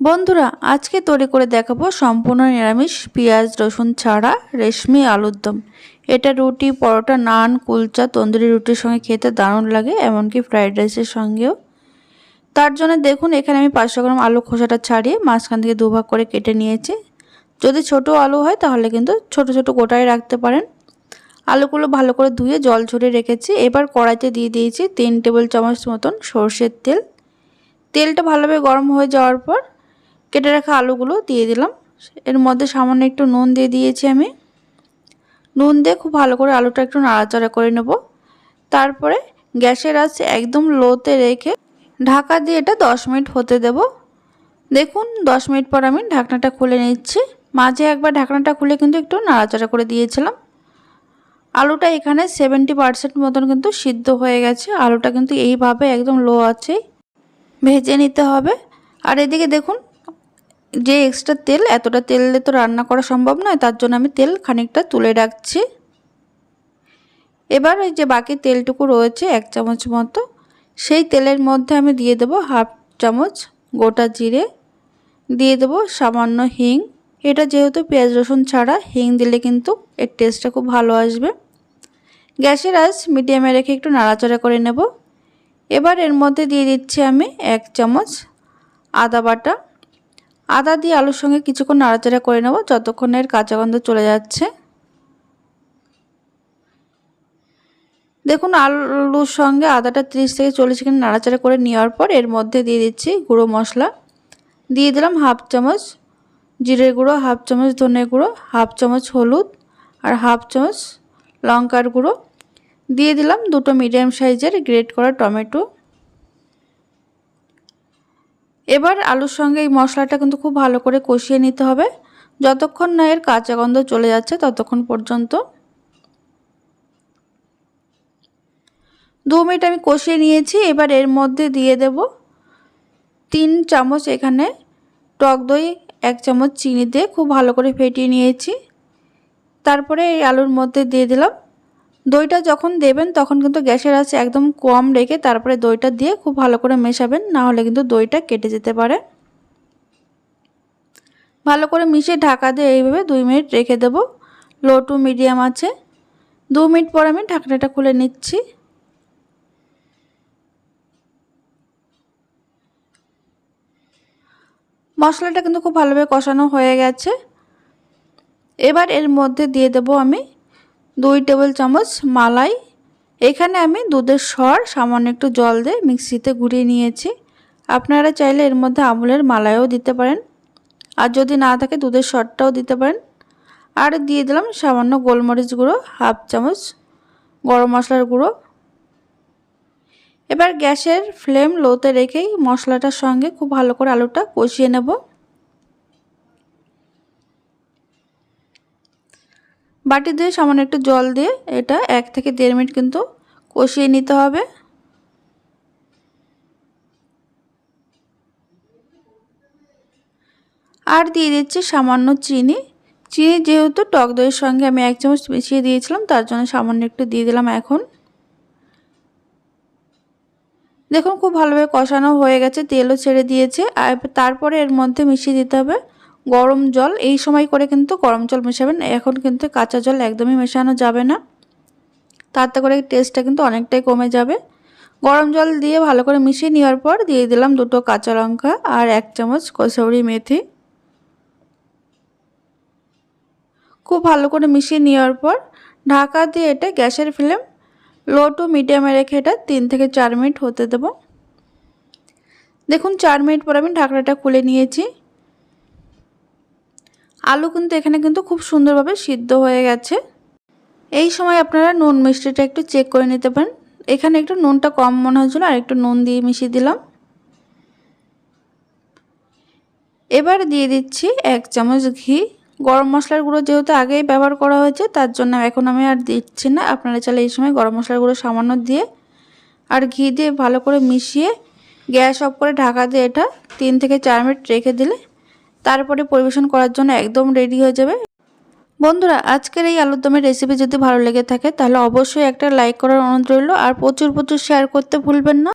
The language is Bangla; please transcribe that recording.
বন্ধুরা, আজকে তৈরি করে দেখাবো সম্পূর্ণ নিরামিষ পেঁয়াজ, রসুন ছাড়া রেশমি আলুর দম। এটা রুটি, পরোটা, নান, কুলচা, তন্দুরি রুটির সঙ্গে খেতে দারুণ লাগে, এমনকি ফ্রাইড রাইসের সঙ্গেও। তার জন্য দেখুন, এখানে আমি পাঁচশো গ্রাম আলু খোসাটা ছাড়িয়ে মাঝখান থেকে দুভাগ করে কেটে নিয়েছি। যদি ছোট আলু হয়, তাহলে কিন্তু ছোট ছোট গোটায় রাখতে পারেন। আলুগুলো ভালো করে ধুয়ে জল ঝরে রেখেছি। এবার কড়াইতে দিয়ে দিয়েছি তিন টেবিল চামচ মতন সর্ষের তেল। তেলটা ভালোভাবে গরম হয়ে যাওয়ার পর কেটে রাখা আলুগুলো দিয়ে দিলাম। এর মধ্যে সামান্য একটু নুন দিয়ে দিয়েছি আমি। নুন দিয়ে খুব ভালো করে আলুটা একটু নাড়াচাড়া করে নেব। তারপরে গ্যাসের আছে একদম লোতে রেখে ঢাকা দিয়ে এটা দশ মিনিট হতে দেব। দেখুন, দশ মিনিট পর আমি ঢাকনাটা খুলে নিচ্ছি। মাঝে একবার ঢাকনাটা খুলে কিন্তু একটু নাড়াচাড়া করে দিয়েছিলাম। আলুটা এখানে সেভেন্টি পারসেন্ট মতন কিন্তু সিদ্ধ হয়ে গেছে। আলুটা কিন্তু এইভাবে একদম লো আছে ভেজে নিতে হবে। আর এদিকে দেখুন যে এক্সট্রা তেল, এতটা তেল দিয়ে তো রান্না করা সম্ভব নয়, তার জন্য আমি তেল খানিকটা তুলে রাখছি। এবার ওই যে বাকি তেলটুকু রয়েছে, এক চামচ মতো, সেই তেলের মধ্যে আমি দিয়ে দেবো হাফ চামচ গোটা জিরে, দিয়ে দেবো সামান্য হিং। এটা যেহেতু পেঁয়াজ রসুন ছাড়া, হিং দিলে কিন্তু এর টেস্টটা খুব ভালো আসবে। গ্যাসের আজ মিডিয়ামে রেখে একটু নাড়াচাড়া করে নেব। এবার এর মধ্যে দিয়ে দিচ্ছি আমি এক চামচ আদা বাটা। আদা দিয়ে আলুর সঙ্গে কিছুক্ষণ নাড়াচাড়া করে নেব, যতক্ষণ এর কাঁচা গন্ধ চলে যাচ্ছে। দেখুন, আলুর সঙ্গে আদাটা ত্রিশ থেকে চল্লিশ সেকেন্ড নাড়াচাড়া করে নেওয়ার পর এর মধ্যে দিয়ে দিচ্ছি গুঁড়ো মশলা। দিয়ে দিলাম হাফ চামচ জিরের গুঁড়ো, হাফ চামচ ধনে গুঁড়ো, হাফ চামচ হলুদ আর হাফ চামচ লঙ্কার গুঁড়ো। দিয়ে দিলাম দুটো মিডিয়াম সাইজের গ্রেট করা টমেটো। এবার আলুর সঙ্গে এই মশলাটা কিন্তু খুব ভালো করে কষিয়ে নিতে হবে। যতক্ষণ না এর কাঁচা গন্ধ চলে যাচ্ছে ততক্ষণ পর্যন্ত। দু মিনিট আমি কষিয়ে নিয়েছি, এবার এর মধ্যে দিয়ে দেব তিন চামচ এখানে টক দই, এক চামচ চিনি দিয়ে খুব ভালো করে ফেটিয়ে নিয়েছি। তারপরে এই আলুর মধ্যে দিয়ে দিলাম দইটা যখন দেবেন, তখন কিন্তু গ্যাসের আছে একদম কম রেখে তারপরে দইটা দিয়ে খুব ভালো করে মেশাবেন, না হলে কিন্তু দইটা কেটে যেতে পারে। ভালো করে মিশিয়ে ঢাকা দিয়ে এইভাবে দুই মিনিট রেখে দেব। লো টু মিডিয়াম আছে দু মিনিট পর আমি ঢাকনাটা খুলে নিচ্ছি। মশলাটা কিন্তু খুব ভালোভাবে কষানো হয়ে গেছে। এবার এর মধ্যে দিয়ে দেব আমি দুই টেবিল চামচ মালাই। এখানে আমি দুধের সর, সামান্য একটু জল দিয়ে মিক্সিতে ঘুরিয়ে নিয়েছি। আপনারা চাইলে এর মধ্যে আমুলের মালাইও দিতে পারেন। আর যদি না থাকে, দুধের সরটাও দিতে পারেন। আর দিয়ে দিলাম সামান্য গোলমরিচ গুঁড়ো, হাফ চামচ গরম মশলার গুঁড়ো। এবার গ্যাসের ফ্লেম লোতে রেখেই মশলাটার সঙ্গে খুব ভালো করে আলুটা কষিয়ে নেব। বাটি দিয়ে সামান্য একটু জল দিয়ে এটা এক থেকে দেড় মিনিট কিন্তু কষিয়ে নিতে হবে। আর দিয়ে দিচ্ছি সামান্য চিনি। চিনি যেহেতু টক দইয়ের সঙ্গে আমি এক চামচ মিশিয়ে দিয়েছিলাম, তার জন্য সামান্য একটু দিয়ে দিলাম এখন। দেখুন খুব ভালোভাবে কষানো হয়ে গেছে, তেলও ছেড়ে দিয়েছে। আর তারপরে এর মধ্যে মিশিয়ে দিতে হবে গরম জল, এই সময় করে কিন্তু গরম জল মেশাবেন। এখন কিন্তু কাঁচা জল একদমই মেশানো যাবে না। তাতে করে টেস্টটা কিন্তু অনেকটাই কমে যাবে। গরম জল দিয়ে ভালো করে মিশিয়ে নেওয়ার পর দিয়ে দিলাম দুটো কাঁচা লঙ্কা আর এক চামচ কসৌরি মেথি। খুব ভালো করে মিশিয়ে নেওয়ার পর ঢাকা দিয়ে এটা গ্যাসের ফ্লেম লো টু মিডিয়ামে রেখে এটা তিন থেকে চার মিনিট হতে দেব। দেখুন, চার মিনিট পর আমি ঢাকনাটা খুলে নিয়েছি। আলু কিন্তু এখানে কিন্তু খুব সুন্দরভাবে সিদ্ধ হয়ে গেছে। এই সময় আপনারা নুন মিষ্টিটা একটু চেক করে নিতে পারেন। এখানে একটু নুনটা কম মনে হয়েছিল, আর একটু নুন দিয়ে মিশিয়ে দিলাম। এবার দিয়ে দিচ্ছি এক চামচ ঘি। গরম মশলার গুঁড়ো যেহেতু আগেই ব্যবহার করা হয়েছে, তার জন্য এখন আমি আর দিচ্ছি না। আপনারা চাইলে এই সময় গরম মশলার গুঁড়ো সামান্য দিয়ে আর ঘি দিয়ে ভালো করে মিশিয়ে গ্যাস অফ করে ঢাকা দিয়ে এটা তিন থেকে চার মিনিট রেখে দিলে তারপরে পরিবেশন করার জন্য একদম রেডি হয়ে যাবে। বন্ধুরা, আজকের এই আলুর দমের রেসিপি যদি ভালো লেগে থাকে, তাহলে অবশ্যই একটা লাইক করার অনুরোধ রইল। আর প্রচুর প্রচুর শেয়ার করতে ভুলবেন না।